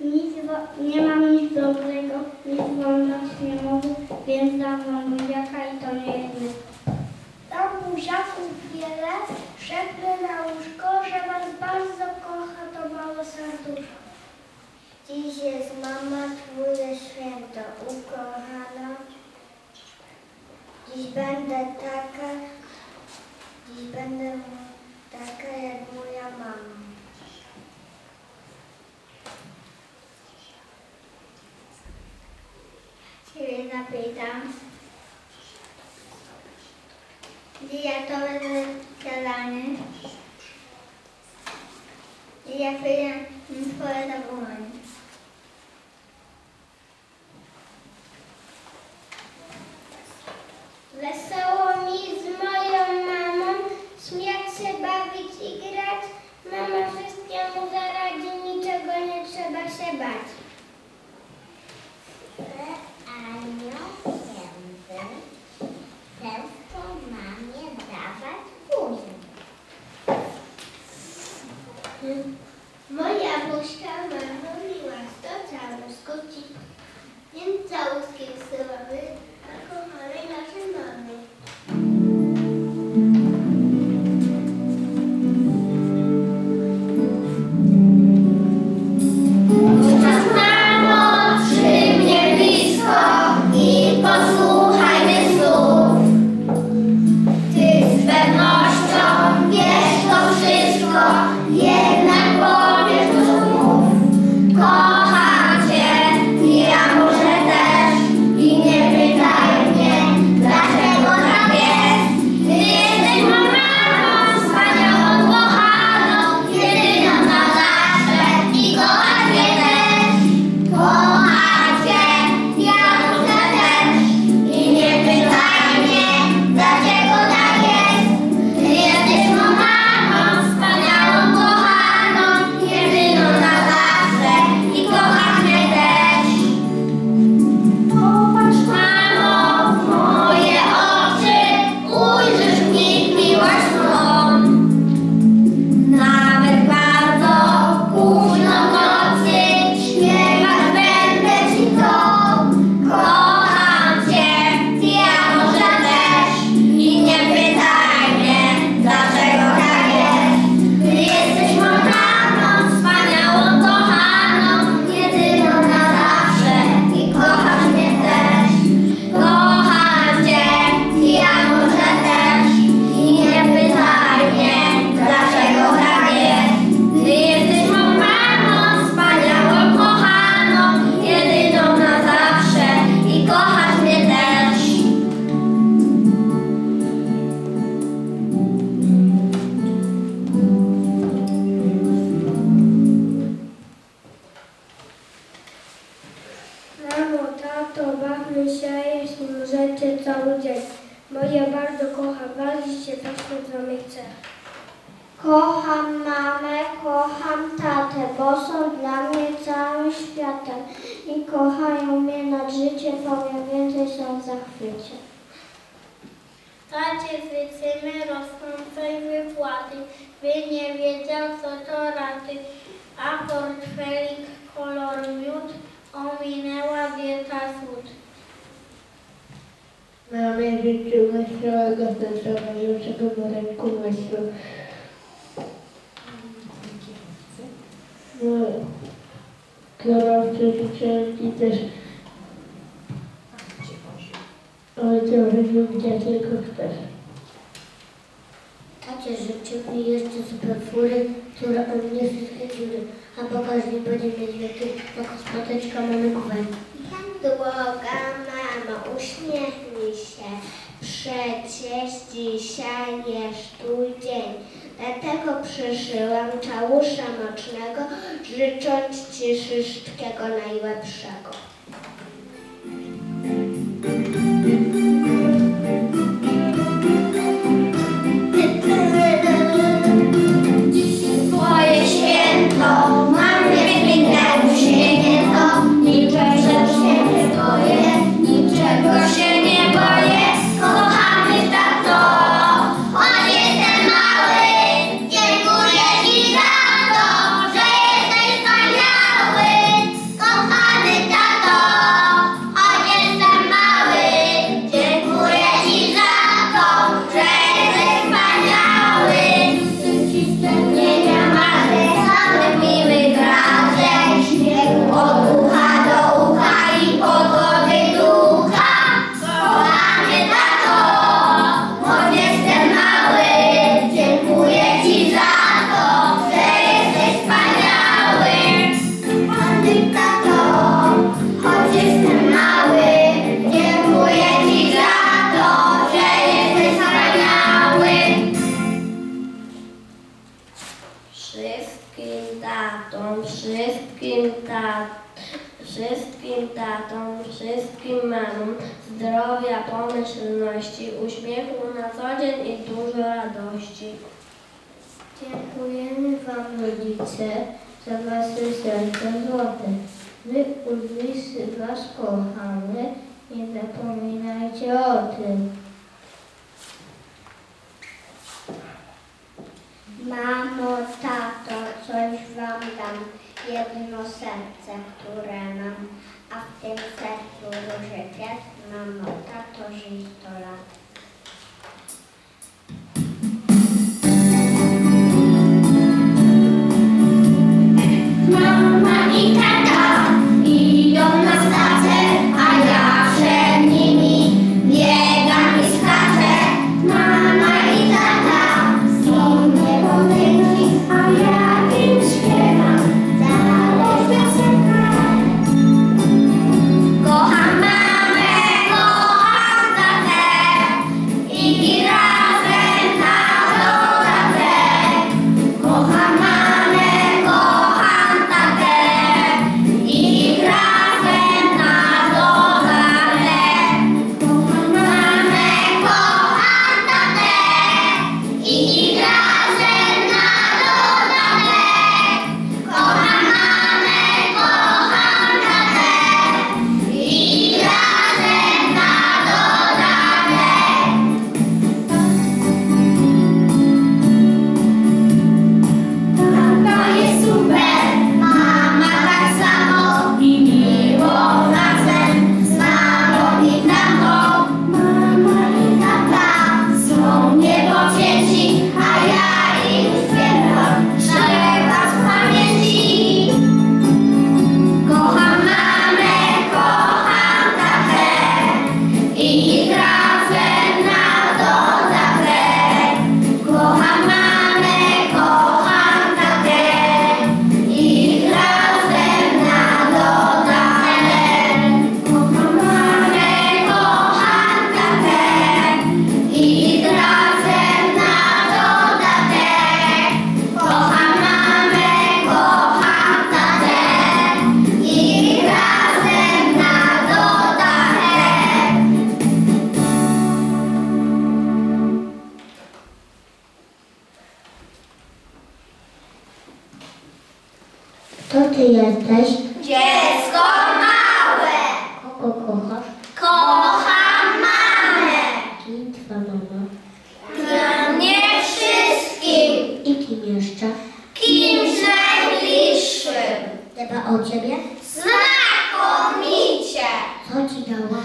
Nic, nie mam nic dobrego, nic wolność nie mogę, więc dam wam buziaka i to nie jedny. Dam buziaków wiele, szepnę na łóżko, że was bardzo kocha to małe serduszko. Dziś jest mama, twoje święto ukochana. Dziś będę taka, dziś będę taka jak moja mama. Ciebie zapytam. Gdzie ja to będę gadany? I ja wyjdę chcę. Kocham mamę, kocham tatę, bo są dla mnie całym światem i kochają mnie nad życie, powiem więcej są w zachwycie. Tacie wycymy rosnącej wypłaty, by nie wiedział co to raty, a portfelik kolor miód ominęła wielka cud. Mamie życzył wesołego, szczęśliwego ręku myślu. No, kierowcy życzyłem Ci też ojca życzył Cię tylko też. Tacie życzył mi jeszcze superfury, które on mnie wszystkie dziury, a po każdym będzie mieć wielkie, jak spoteczka mamy kuwek. Droga uśmiechnij się, przecież dzisiaj jest twój dzień. Dlatego przyszyłam czałusza mocznego, życząc ci wszystkiego najlepszego. Tatą, wszystkim tatom, wszystkim tatom, wszystkim mamom, zdrowia, pomyślności, uśmiechu na co dzień i dużo radości. Dziękujemy Wam rodzice za Wasze serce złote. My ulicy Was kochamy, nie zapominajcie o tym. Mamo, tato, coś wam dam, jedno serce, które mam, a w tym sercu róży kwiat. Mamo, tato, żyj sto lat. jesteś? Dziecko małe. Kogo kochasz? Kocham mamę. Kim twa mama? Dla mnie wszystkim. I kim jeszcze? Kimś najbliższym. Dba o ciebie? Znakomicie. Co ci dała?